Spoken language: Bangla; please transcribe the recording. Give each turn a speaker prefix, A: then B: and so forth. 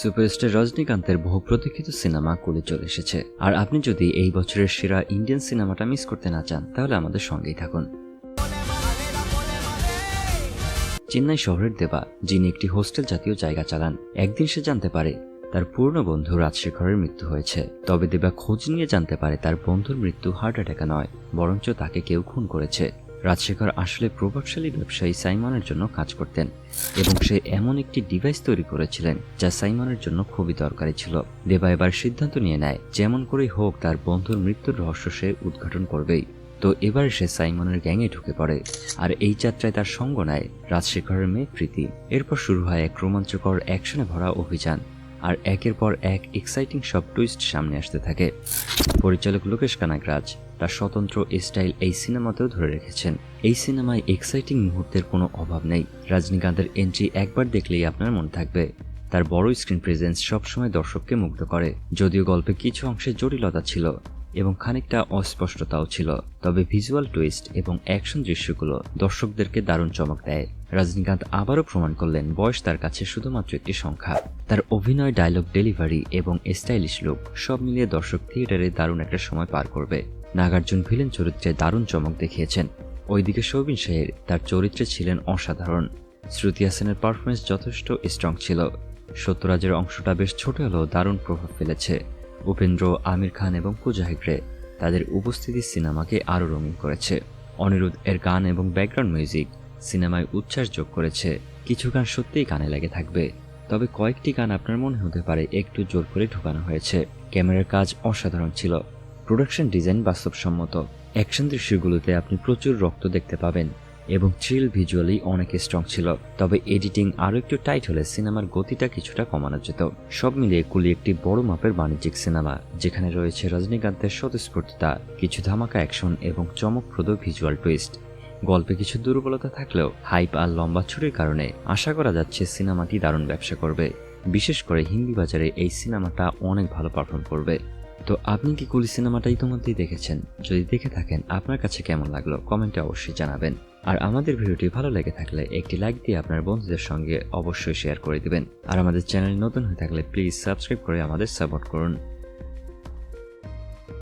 A: সুপারস্টার রজনীকান্তের বহু প্রতীক্ষিত সিনেমা কুলে চলে এসেছে। আর আপনি যদি এই বছরের সেরা ইন্ডিয়ান সিনেমাটা মিস করতে না চান, তাহলে আমাদের সঙ্গেই থাকুন। চেন্নাই শহরের দেবা, যিনি একটি হোস্টেল জাতীয় জায়গা চালান, একদিন সে জানতে পারে তার পুরনো বন্ধু রাজশেখরের মৃত্যু হয়েছে। তবে দেবা খোঁজ নিয়ে জানতে পারে তার বন্ধুর মৃত্যু হার্ট অ্যাটাকে নয়, বরঞ্চ তাকে কেউ খুন করেছে। রাজশেখর আসলে প্রভাবশালী ব্যবসায়ী সাইমনের জন্য কাজ করতেন এবং সে এমন একটি ডিভাইস তৈরি করেছিলেন যা সাইমনের জন্য খুবই দরকারি ছিল। দেবা এবার সিদ্ধান্ত নিয়ে নেয়, যেমন করেই হোক তার বন্ধুর মৃত্যুর রহস্য সে উদ্ঘাটন করবেই। তো এবার সে সাইমনের গ্যাংয়ে ঢুকে পড়ে আর এই যাত্রায় তার সঙ্গ নেয় রাজশেখরের মেয়ে প্রীতি। এরপর শুরু হয় এক রোমাঞ্চকর অ্যাকশনে ভরা অভিযান। আর একের পর এক এক্সাইটিং সব টুইস্ট সামনে আসতে থাকে। পরিচালক লোকেশ কানাগরাজ তার স্বতন্ত্র স্টাইল এই সিনেমাতেও ধরে রেখেছেন। এই সিনেমায় এক্সাইটিং মুহূর্তের কোনো অভাব নেই। রজনীকান্তের এন্ট্রি একবার দেখলেই আপনার মনে থাকবে। তার বড় স্ক্রিন প্রেজেন্স সবসময় দর্শককে মুগ্ধ করে। যদিও গল্পে কিছু অংশে জটিলতা ছিল এবং খানিকটা অস্পষ্টতাও ছিল, তবে ভিজুয়াল টুইস্ট এবং অ্যাকশন দৃশ্যগুলো দর্শকদেরকে দারুণ চমক দেয়। রজনীকান্ত আবারও প্রমাণ করলেন বয়স তার কাছে শুধুমাত্র একটি সংখ্যা। তার অভিনয় ডায়লগ ডেলিভারি এবং স্টাইলিশ লুক সব মিলিয়ে দর্শক থিয়েটারে দারুণ একটা সময় পার করবে। নাগার্জুন ভিলেন চরিত্রে দারুণ চমক দেখিয়েছেন। ওইদিকে সৌবিন শাহের তার চরিত্রে ছিলেন অসাধারণ। শ্রুতি হাসানের পারফরমেন্স যথেষ্ট স্ট্রং ছিল। সত্যরাজের অংশটা বেশ ছোট হলেও দারুণ প্রভাব ফেলেছে। উপেন্দ্র, আমির খান এবং পূজা হেগড়ে তাদের উপস্থিতি সিনেমাকে আরও রঙিন করেছে। অনিরুদ্ধ এর গান এবং ব্যাকগ্রাউন্ড মিউজিক সিনেমায় উচ্ছ্বাস যোগ করেছে। কিছু গান সত্যিই কানে লেগে থাকবে। তবে কয়েকটি গান আপনার মনে হতে পারে একটু জোর করে ঢুকানো হয়েছে। ক্যামেরার কাজ অসাধারণ ছিল। প্রোডাকশন ডিজাইন বাস্তবসম্মত। অ্যাকশন দৃশ্যগুলোতে আপনি প্রচুর রক্ত দেখতে পাবেন এবং থ্রিল ভিজুয়ালি অনেক স্ট্রং ছিল। তবে এডিটিং আরও একটু টাইট হলে সিনেমার গতিটা কিছুটা কমানো যেত। সব মিলিয়ে কুলি একটি বড় মাপের বাণিজ্যিক সিনেমা, যেখানে রয়েছে রজনীকান্তের স্বতঃস্ফূর্ততা, কিছু ধামাকা অ্যাকশন এবং চমকপ্রদ ভিজুয়াল টুইস্ট গল্পে কিছু দুর্বলতা থাকলেও হাইপ আর লম্বা ছুরির কারণে আশা করা যাচ্ছে সিনেমাটি দারুণ ব্যবসা করবে। বিশেষ করে হিন্দি বাজারে এই সিনেমাটা অনেক ভালো পারফর্ম করবে। তো আপনি কি কুলি সিনেমাটা ইতিমধ্যেই দেখেছেন? যদি দেখে থাকেন, আপনার কাছে কেমন লাগল কমেন্টে অবশ্যই জানাবেন। আর আমাদের ভিডিওটি ভালো লেগে থাকলে একটি লাইক দিয়ে আপনার বন্ধুদের সঙ্গে অবশ্যই শেয়ার করে দিবেন। আর আমাদের চ্যানেল নতুন হয়ে থাকলে প্লিজ সাবস্ক্রাইব করে আমাদের সাপোর্ট করুন।